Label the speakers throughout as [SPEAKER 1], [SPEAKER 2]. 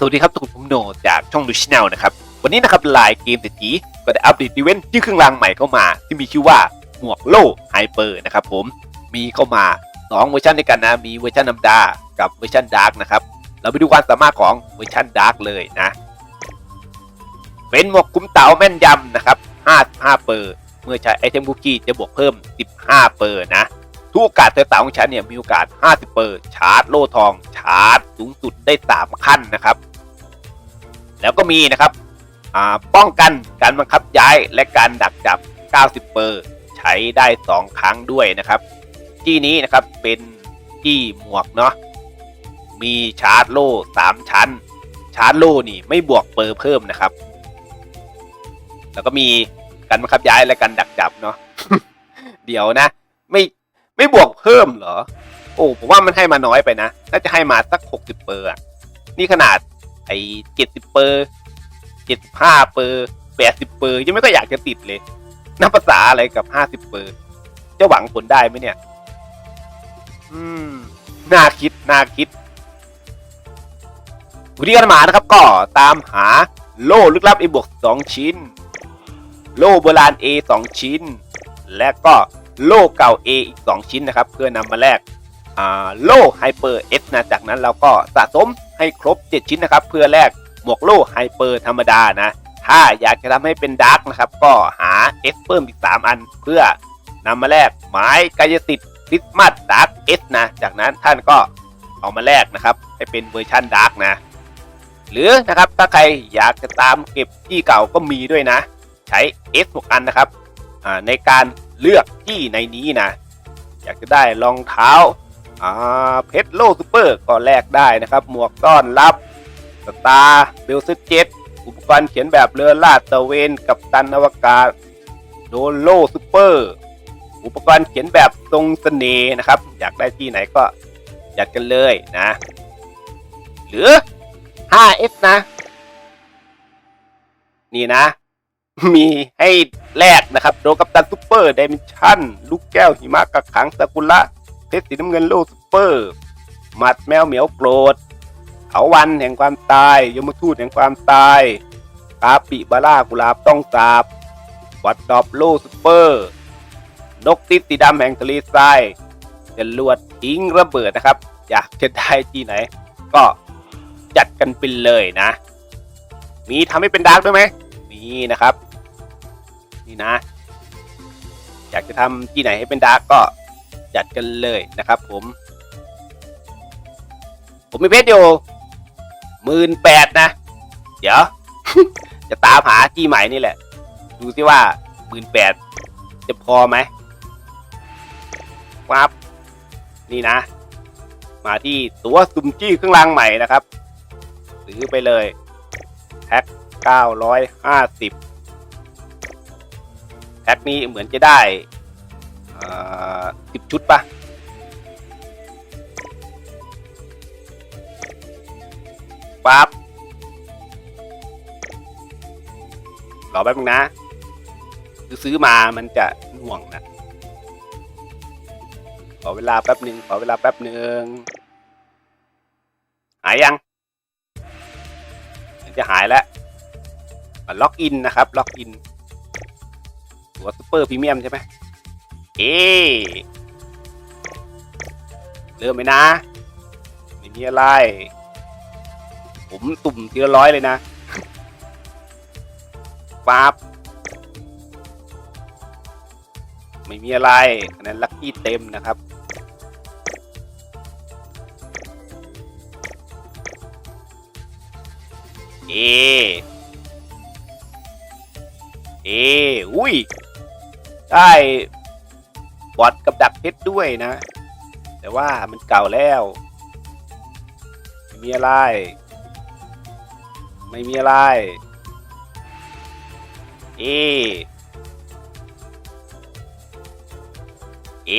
[SPEAKER 1] สวัสดีครับทุกคนผมโนจากช่องดูชแนลนะครับ วันนี้นะครับลายเกมเศรษฐีก็ได้อัปเดตอีเวนต์ที่เครื่องรางใหม่เข้ามา ที่มีชื่อว่าหมวกโล่ไฮเปอร์นะครับผมมีเข้ามา 2 เวอร์ชันด้วยกันนะ มีเวอร์ชันธรรมดากับเวอร์ชันดาร์กนะครับ เราไปดูความสามารถของเวอร์ชันดาร์กเลยนะ เป็นหมวกคุ้มเต๋าแม่นยำนะครับ55เปอร์เมื่อใช้ไอเทมคุกกี้จะบวกเพิ่ม 15เปอร์นะทุกโอกาสเตอเต่าของฉันเนี่ยมีโอกาส 50เปอร์ชาร์จโล่ทองชาร์จสูงสุดได้ 3 ขั้นนะครับ แล้วก็มีนะครับอ่าป้องกันการบังคับย้ายและการดักจับ 90 เปอร์ใช้ได้ 2 ครั้งด้วยนะครับที่นี้นะครับเป็นที่หมวกเนาะมีชาร์จโล่ 3 ชั้น ชาร์จโล่นี่ไม่บวกเปอร์เพิ่มนะครับ แล้วก็มีการบังคับย้ายและการดักจับเนาะเดี๋ยวนะ ไม่ไม่บวกเพิ่มเหรอ โอ้ผมว่ามันให้มาน้อยไปนะ น่าจะให้มาสักหกสิบเปอร์นี่ขนาด ไอ้เจ็ดสิบเปอร์เจ็ดสิบห้าเปอร์แปดสิบเปอร์ยังไม่ก็อยากจะติดเลยนับภาษาอะไรกับห้าสิบเปอร์จะหวังผลได้ไหมเนี่ย อืม น่าคิด น่าคิดวิธีการหมานะครับ ก็ตามหาโล่ลึกลับ A บวกสองชิ้น โล่โบราณ A สองชิ้น และก็โล่เก่า A อีก2ชิ้นนะครับ เพื่อนำมาแลกโล่ไฮเปอร์เอสนะจากนั้นเราก็สะสม ให้ครบ 7 ชิ้นนะครับ เพื่อแลกหมวกโล่ไฮเปอร์ธรรมดานะ ถ้าอยากจะทำให้เป็นดาร์กนะครับ ก็หา S เพิ่มอีก 3 อัน เพื่อนำมาแลกไม้กายสิทธิ์คริสต์มาสดาร์กเอสนะ จากนั้นท่านก็เอามาแลกนะครับ ให้เป็นเวอร์ชันดาร์กนะ หรือนะครับถ้าใครอยากจะตามเก็บที่เก่าก็มีด้วยนะ ใช้ S 6อันนะครับในการเลือกที่ในนี้นะ อยากจะได้รองเท้า อ่าเพชรโลซูเปอร์ก็แลกได้นะครับ หมวกต้อนรับสตาร์เบลซ์เจ็ตอุปกรณ์เขียนแบบเรือลาดตะเวนกับตันอวกาศโดโลซูเปอร์อุปกรณ์เขียนแบบทรงเสน่ห์นะครับ อยากได้ที่ไหนก็จัดกันเลยนะ หรือ 5S นะ นี่นะ มีให้แลกนะครับ โดกัปตันซูเปอร์ดิเมนชั่น ลูกแก้วหิมะกักขังซากุระ เพชรสีน้ำเงินโลซูเปอร์ หมัดแมวเหมียวโกรธเถาวันแห่งความตาย ยมทูตแห่งความตายคาปิบาร่ากุหลาบต้องสาบวัดดอบโลซูเปอร์ นกติดสีดำแห่งทะเลทรายจรวดทิ้งระเบิดนะครับ อยากจะได้ที่ไหน ก็จัดกันไปเลยนะ มีทำให้เป็นดาร์กด้วยไหมมีนะครับ นี่นะ อยากจะทำที่ไหนให้เป็นดาร์กก็ จัดกันเลยนะครับผม ผมมีเพชรอยู่หมื่นแปดนะ เดี๋ยว จะตามหาที่ใหม่นี่แหละ ดูสิว่าหมื่นแปดจะพอไหมวับนี่นะ มาที่ตัวซุ่มจี้เครื่องรางใหม่นะครับซื้อไปเลยแพ็ค950แพ็คนี้เหมือนจะได้ สิบชุดปะปั๊บรอแป๊บนึงนะซื้อมามันจะห่วงนะขอเวลาแป๊บหนึ่งขอเวลาแป๊บหนึ่งหายยังจะหายแล้วล็อกอินนะครับ ล็อกอินตัวซูเปอร์พรีเมียมใช่ไหม เอเริ่มไหมนะไม่มีอะไร ผมตุ่มทีละร้อยเลยนะปั๊บไม่มีอะไรอันนั้นลัคกี้เต็มนะครับเอ เอ อุ้ย ได้ บอดกับดักเพชรด้วยนะ แต่ว่ามันเก่าแล้วไม่มีอะไร ไม่มีอะไร เอ เอ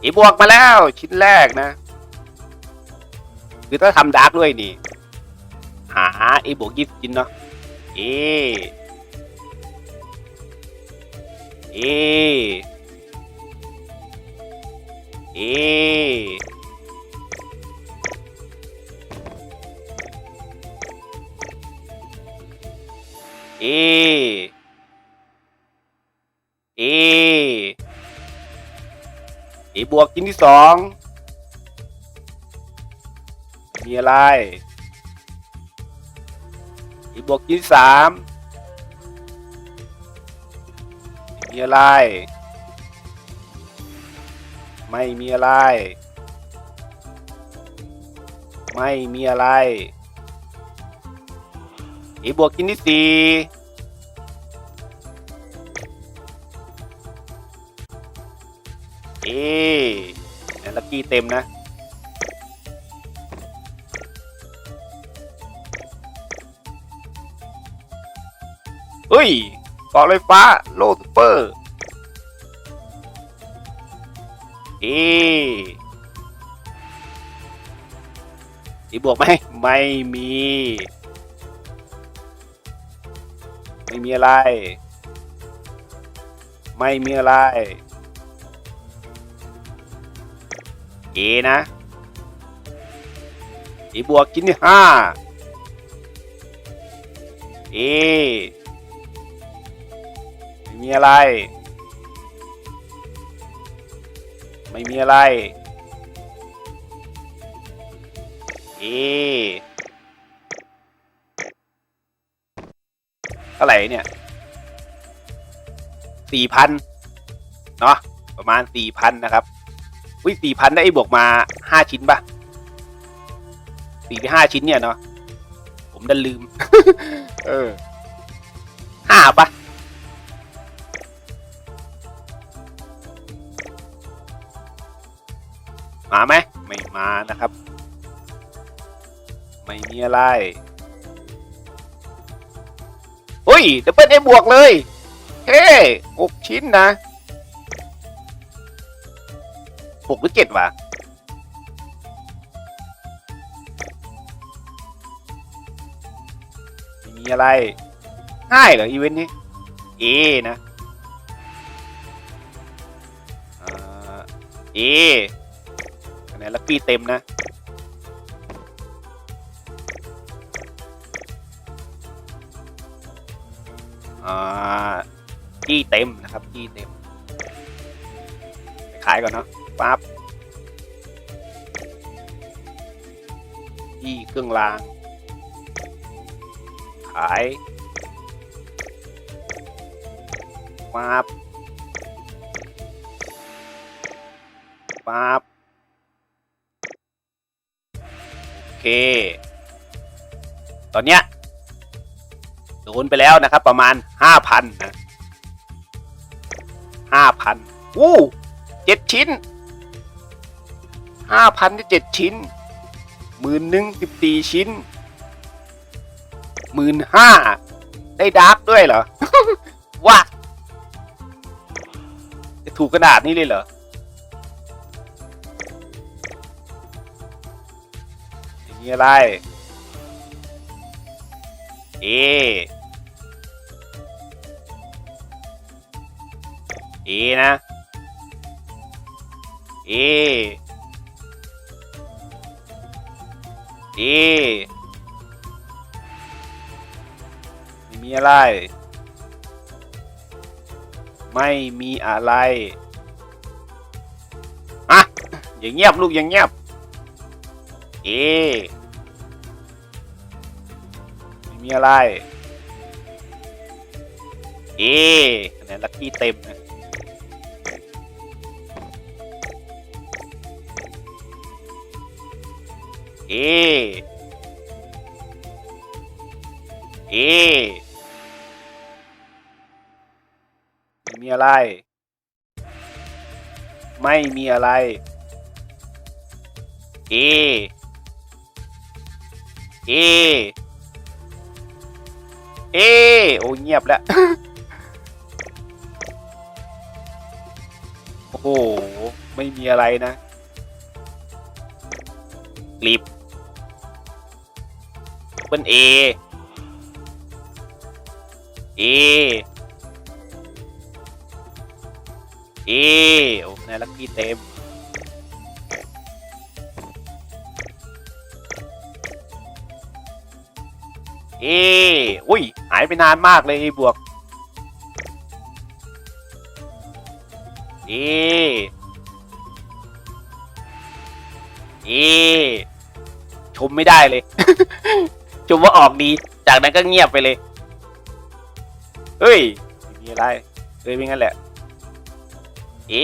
[SPEAKER 1] เอบวกมาแล้วชิ้นแรกนะ คือถ้าทำดาร์กด้วยนี่ หาเอบวกยิบชิ้นเนาะเอ เอ เอ เอ เอ เอบวกกินที่สอง มีอะไร อีบวกกินสาม มีอะไร ไม่มีอะไร ไม่มีอะไรเอบวกชิ้นที่สี่เอเนี่ยลักกี้เต็มนะเฮ้ย ก่อไฟฟ้าโลซูเปอร์เออีบวกไหมไม่มี ไม่มีอะไร ไม่มีอะไรเอนะอีบวกกินที่ห้าเอ มีอะไร ไม่มีอะไรเอเท่าไหร่เนี่ยสี่พันเนาะประมาณสี่พันนะครับอุ้ยสี่พันได้บวกมาห้าชิ้นปะสี่ไปห้าชิ้นเนี่ยเนาะผมดันลืม เออ มาไหมไม่มานะครับ ไม่มีอะไรอุ้ยดับเบิลเอบวกเลยเฮ้หกชิ้นนะหกหรือเจ็ดวะไม่มีอะไรง่ายเหรออีเวนต์นี้เอนะอ่าเอ คะแลักกี้เต็มนะอ่ากี้เต็มนะครับกี้เต็ม ขายก่อนเนาะปั๊บกี้เครื่องราง ขายปั๊บปั๊บ ตอนเนี้ยโดนไปแล้วนะครับ ประมาณห้าพันนะห้าพันอู้เจ็ดชิ้นห้าพันที่เจ็ดชิ้นหมื่นหนึ่งสิบสี่ชิ้นหมื่นห้าได้ดาร์กด้วยเหรอว่าจะถูกขนาดนี้เลยเหรอ มีอะไรเอเอนะเอเอไม่มีอะไร ไม่มีอะไรอะอย่างเงียบลูกอย่างเงียบ เอไม่มีอะไร เอคะแนนลัคกี้เต็มนะเอ เอไม่มีอะไร ไม่มีอะไร เอ เอ เอ โอ้เงียบแล้ว โอ้โห ไม่มีอะไรนะกลิบเป็นเอ เอ เอ โอ้นายลักกี้เต็ม เออุ้ย หายไปนานมากเลยบวก A A ชมไม่ได้เลย ชมว่าออกดี จากนั้นก็เงียบไปเลย เฮ้ยมีอะไรเฮ้ยเป็นงั้นแหละ เอ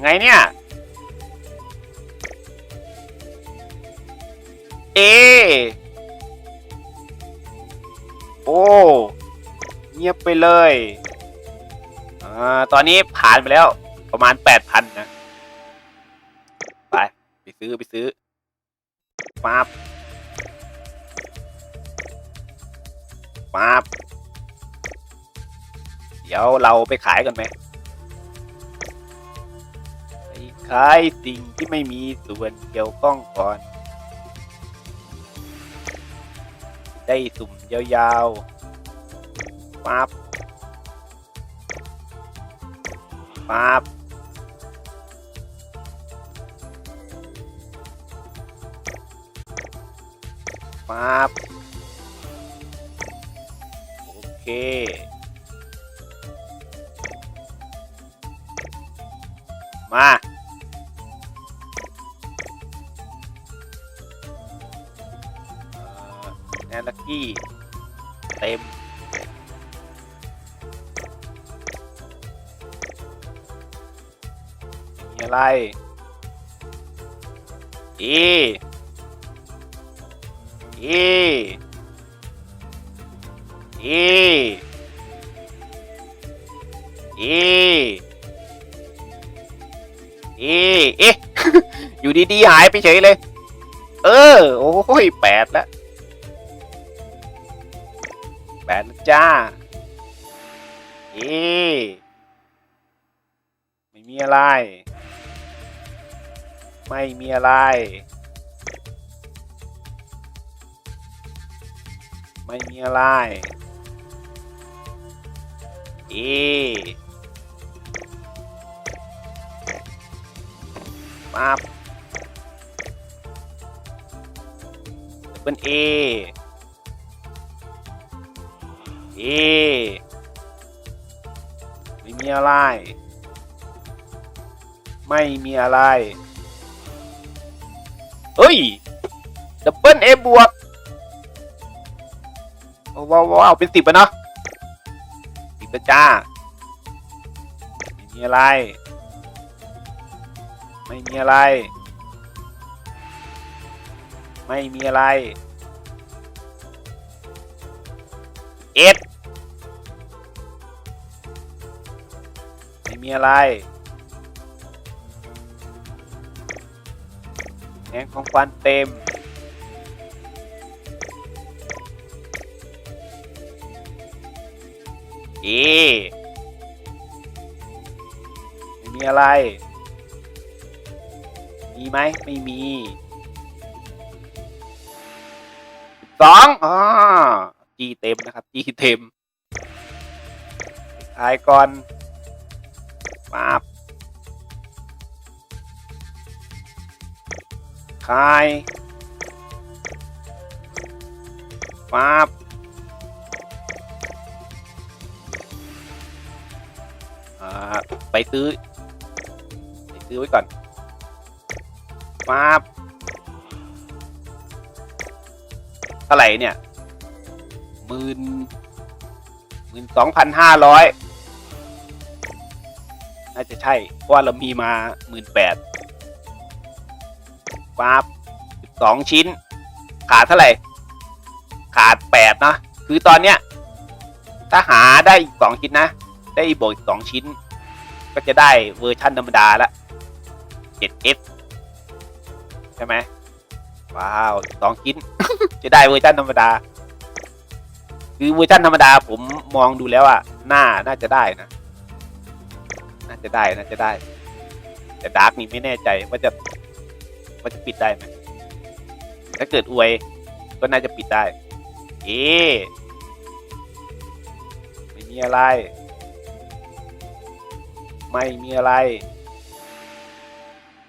[SPEAKER 1] ไงเนี่ย เอโอ้เงียบไปเลยอ่าตอนนี้ผ่านไปแล้ว ประมาณแปดพันนะ ไป ไปซื้อไปซื้อปับปับเดี๋ยวเราไปขายกันไหมไปขายสิ่งที่ไม่มีส่วนเกี่ยวข้องก่อน ได้สุ่มยาวๆปั๊บปั๊บปั๊บโอเคมา แนนลักกี้เต็ม มีอะไรอเอเอเอเอเอ๊ะ อยู่ดี ๆ หายไปเฉยเลย เออ โอ้ยแปดแล้ว ปดแล้วจ้าเอไม่มีอะไร ไม่มีอะไร ไม่มีอะไรเอปั๊บเป็นเอ ไม่มีอะไร ไม่มีอะไร เฮ้ย ดับเบิลเอบวกว้าวว้าวเป็นสิบอะเนาะสิบจ้า ไม่มีอะไร ไม่มีอะไร ไม่มีอะไร มีอะไรแหงของฟันเต็ม เอไม่มีอะไร มีไหมไม่มีสองอ่าจีเต็มนะครับจีเต็มขายก่อน มาบขายมาบอ่าไปซื้อ ไปซื้อไว้ก่อนมาบเท่าไหร่เนี่ยหมื่นหมื่นสองพันห้าร้อย น่าจะใช่ เพราะว่าเรามีมาหมื่นแปดปั๊บสิบสองชิ้น ขาดเท่าไหร่ ขาดแปดเนอะคือตอนเนี้ย ถ้าหาได้อีกสองชิ้นนะ ได้บวกอีกสองชิ้น ก็จะได้เวอร์ชันธรรมดาละ 7S ใช่ไหมว้าวสองชิ้น จะได้เวอร์ชันธรรมดา คือเวอร์ชันธรรมดาผมมองดูแล้วอะหน้าน่าจะได้นะ น่าจะได้น่าจะได้ แต่ดาร์กนี่ไม่แน่ใจว่าจะว่าจะปิดได้ไหมถ้าเกิดอวยก็น่าจะปิดได้ เอ๊ไม่มีอะไร ไม่มีอะไร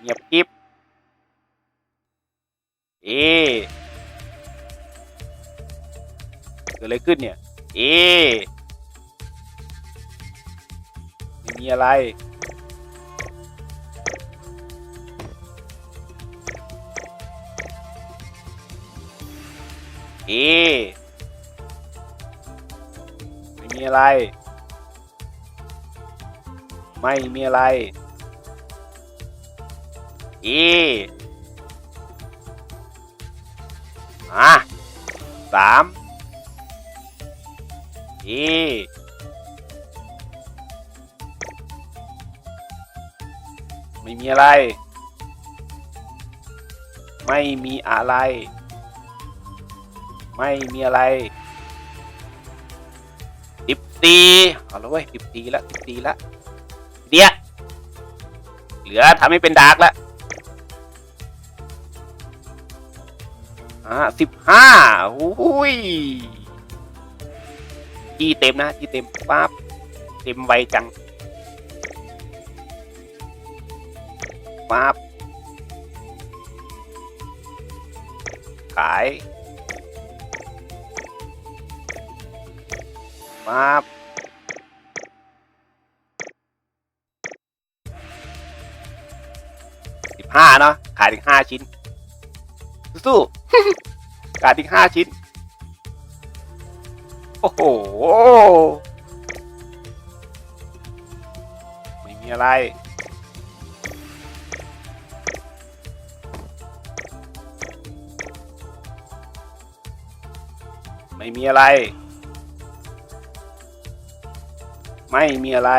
[SPEAKER 1] เงียบกิบเอ๊เกิดอะไรขึ้นเนี่ย เอ๊ มีอะไร เอ๊ะไม่มีอะไร ไม่มีอะไร เอ๊ะอะสามเอ๊ ไม่มีอะไร ไม่มีอะไร ไม่มีอะไรสิบสี่เอาละเว้ยสิบสี่ละสิบสี่ละเดียวเหลือทำให้เป็นดาร์กละอ่าสิบห้าอุ้ยจีเต็มนะจีเต็มปั๊บเต็มไวจัง ขายมาบสิบห้าเนาะขาดอีกห้าชิ้น สู้ๆขาดอีกห้าชิ้น โอ้โห ไม่มีอะไร ไม่มีอะไร ไม่มีอะไร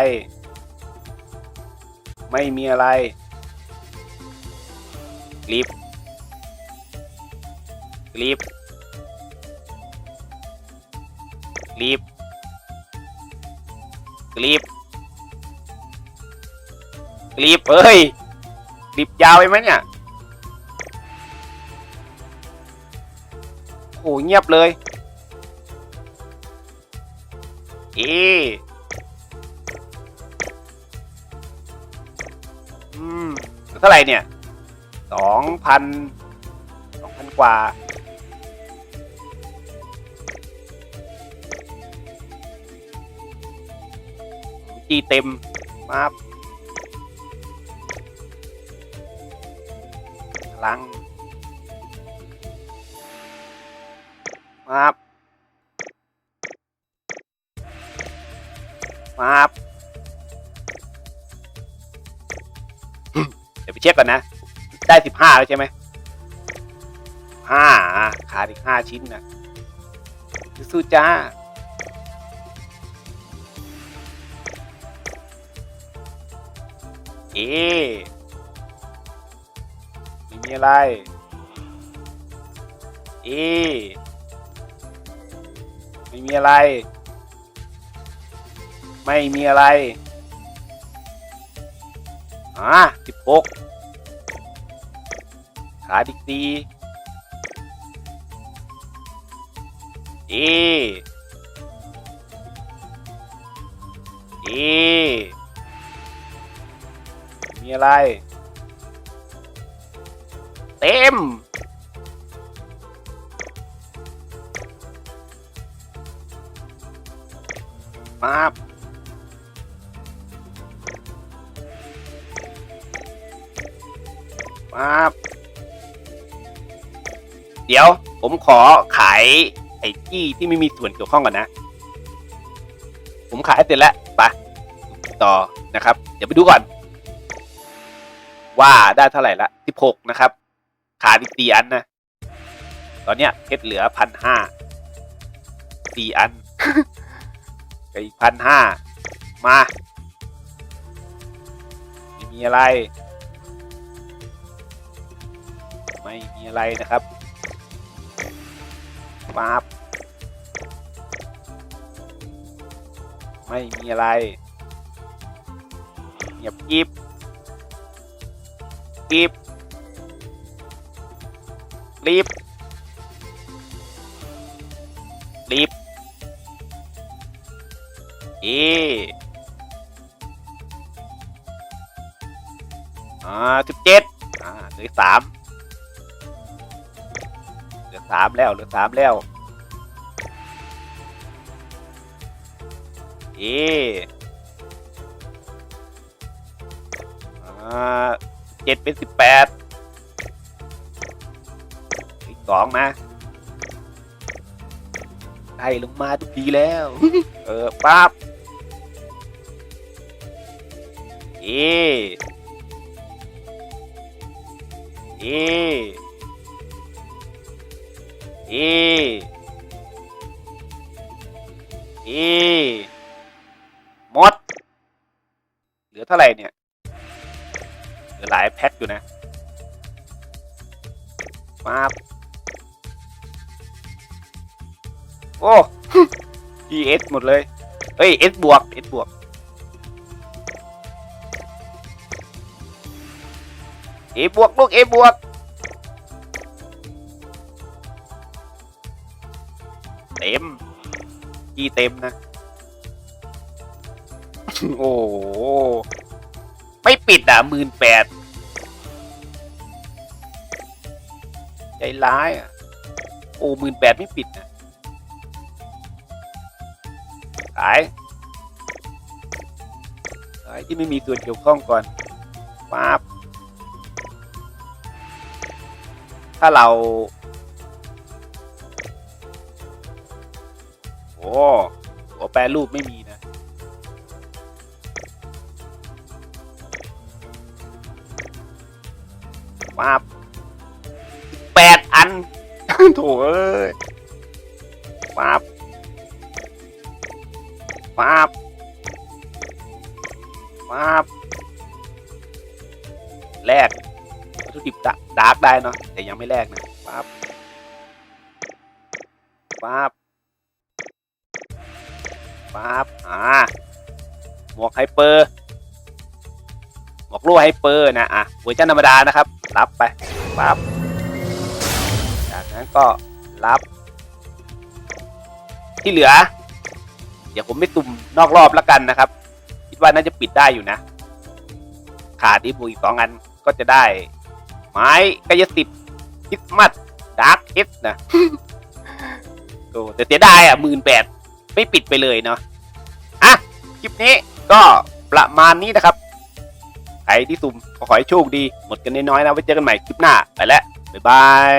[SPEAKER 1] ไม่มีอะไรกรีบกรีบกรีบกรีบกรีบเฮ้ยกรีบยาวไปไหมเนี่ยโอ้เงียบเลย เอ๊ะอืมเท่าไหร่เนี่ยสองพันสองพันกว่า จีเต็มมาบพลังมา มาบเดี๋ยวไปเช็คก่อนนะ ได้สิบห้าแล้วใช่ไหมห้าขาดอีกห้าชิ้นนะสู้จ้าเอ๊ะไม่มีอะไร เอ๊ะไม่มีอะไร ไม่มีอะไร อ่าสิบหกขาดิกตีเอเอมีอะไร เต็มมา มาบเดี๋ยว ผมขอขายไอ้จี้ที่ไม่มีส่วนเกี่ยวข้องก่อนนะ ผมขายเสร็จแล้วไปต่อนะครับ เดี๋ยวไปดูก่อน ว่าได้เท่าไหร่ละสิบหกนะครับ ขาดอีกสี่อันนะ ตอนเนี้ยเพชรเหลือพันห้าสี่อันกับอีกพันห้ามาไม่มีอะไร ไม่มีอะไรนะครับปั๊บไม่มีอะไรเงียบกิบกิบรีบรีบเออ่าสิบเจ็ดอ่าเหลือสาม สามแล้วเหลือสามแล้วเออ่าเจ็ดเป็นสิบแปดอีกสองมาไล่ลงมาทุกทีแล้ว เออปั๊บเอเอเอเอหมด เหลือเท่าไหร่เนี่ย เหลือหลายแพ็คอยู่นะปั๊บโอ้ ES หมดเลยเฮ้ย S บวก S บวก A บวก ลูก A บวก ต็มกีเต็มนะ โอ้โห ไม่ปิดอะหมื่นแปดใจร้ายอะ โอ้หมื่นแปดไม่ปิดนะขายขายที่ไม่มีส่วนเกี่ยวข้องก่อนป๊าบถ้าเรา อ้หัวแปรรูปไม่มีนะ มาแปดอัน โถเอ้ยมาบมาบมาบแลกวัตถุดิบดาร์กได้เนาะแต่ยังไม่แลกนะ ปั๊บอ่าหมวกไฮเปอร์หมวกลู่ไฮเปอร์นะอะเวอร์ชันธรรมดานะครับ รับไปปั๊บจากนั้นก็รับ ที่เหลือ เดี๋ยวผมไม่ตุ่มนอกรอบแล้วกันนะครับ คิดว่าน่าจะปิดได้อยู่นะ ขาดอีกบุอีกสองอันก็จะได้ ไม้กายสิทธิ์คริสต์มาสดาร์กเอสนะโอ้แต่เสียดายอะหมื่นแปด ไม่ปิดไปเลยเนาะอะคลิปนี้ก็ประมาณนี้นะครับใครที่สุ่มขอให้โชคดี หมดกันน้อยๆนะไว้เจอกันใหม่คลิปหน้าไปแล้วบ๊ายบาย